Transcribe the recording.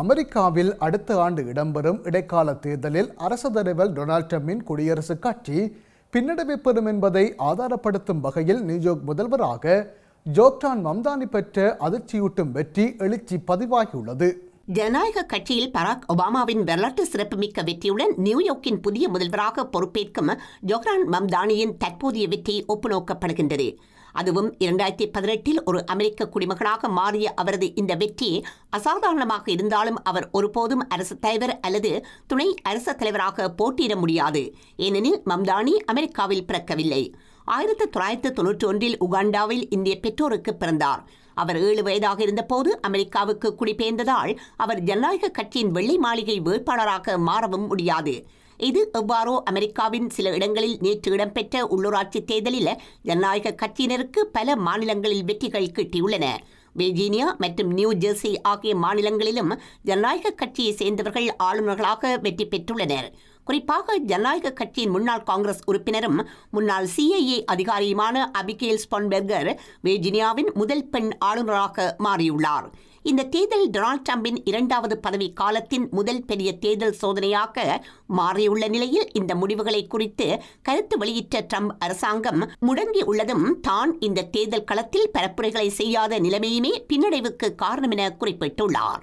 அமெரிக்காவில் அடுத்த ஆண்டு இடம்பெறும் இடைக்கால தேர்தலில் அரசு தலைவர் டொனால்ட் ட்ரம்பின் குடியரசுக் கட்சி பின்னடைவை பெறும் என்பதை ஆதாரப்படுத்தும் வகையில் நியூயார்க் முதல்வராக ஜோக்டான் மம்தானி பெற்ற அதிர்ச்சியூட்டும் வெற்றி எழுச்சி பதிவாகியுள்ளது. ஜனநாயக கட்சியில் பராக் ஒபாமாவின் வரலாற்று சிறப்புமிக்க வெற்றியுடன் நியூயார்க்கின் புதிய முதல்வராக பொறுப்பேற்கும் ஜோஹ்ரான் மம்தானியின் தற்போதைய வெற்றி ஒப்புநோக்கப்படுகின்றது. அதுவும் இரண்டாயிரத்தி பதினெட்டில் ஒரு அமெரிக்க குடிமகனாக மாறிய அவரது இந்த வெற்றி அசாதாரணமாக இருந்தாலும் அவர் ஒருபோதும் அரசு தலைவர் அல்லது துணை அரச தலைவராக போட்டியிட முடியாது. ஏனெனில் மம்தானி அமெரிக்காவில் பிறக்கவில்லை. ஆயிரத்தி தொள்ளாயிரத்தி தொன்னூற்றி ஒன்றில் உகாண்டாவில் இந்திய பெற்றோருக்கு பிறந்தார். அவர் ஏழு வயதாக இருந்தபோது அமெரிக்காவுக்கு குடிபெயர்ந்ததால் அவர் ஜனநாயக கட்சியின் வெள்ளை மாளிகை வேட்பாளராக மாறவும் முடியாது. இது எவ்வாறோ அமெரிக்காவின் சில இடங்களில் நேற்று இடம்பெற்ற உள்ளூராட்சி தேர்தலில் ஜனநாயக கட்சியினருக்கு பல மாநிலங்களில் வெற்றிகள் கிட்டியுள்ளன. வெர்ஜீனியா மற்றும் நியூ ஜெர்சி ஆகிய மாநிலங்களிலும் ஜனநாயக கட்சியை சேர்ந்தவர்கள் ஆளுநர்களாக வெற்றி பெற்றுள்ளனர். குறிப்பாக ஜனநாயக கட்சியின் முன்னாள் காங்கிரஸ் உறுப்பினரும் முன்னாள் சிஐஏ அதிகாரியுமான அபிகேல் ஸ்பான்பெர்கர் வெர்ஜீனியாவின் முதல் பெண் ஆளுநராக மாறியுள்ளார். இந்த தேர்தல் டொனால்ட் ட்ரம்பின் இரண்டாவது பதவி காலத்தின் முதல் பெரிய தேர்தல் சோதனையாக மாறியுள்ள நிலையில் இந்த முடிவுகளை குறித்து கருத்து வெளியிட்ட ட்ரம்ப் அரசாங்கம் முடங்கி உள்ளதும் தான் இந்த தேர்தல் களத்தில் பரப்புரைகளை செய்யாத நிலைமையுமே பின்னடைவுக்கு காரணம் என குறிப்பிட்டுள்ளார்.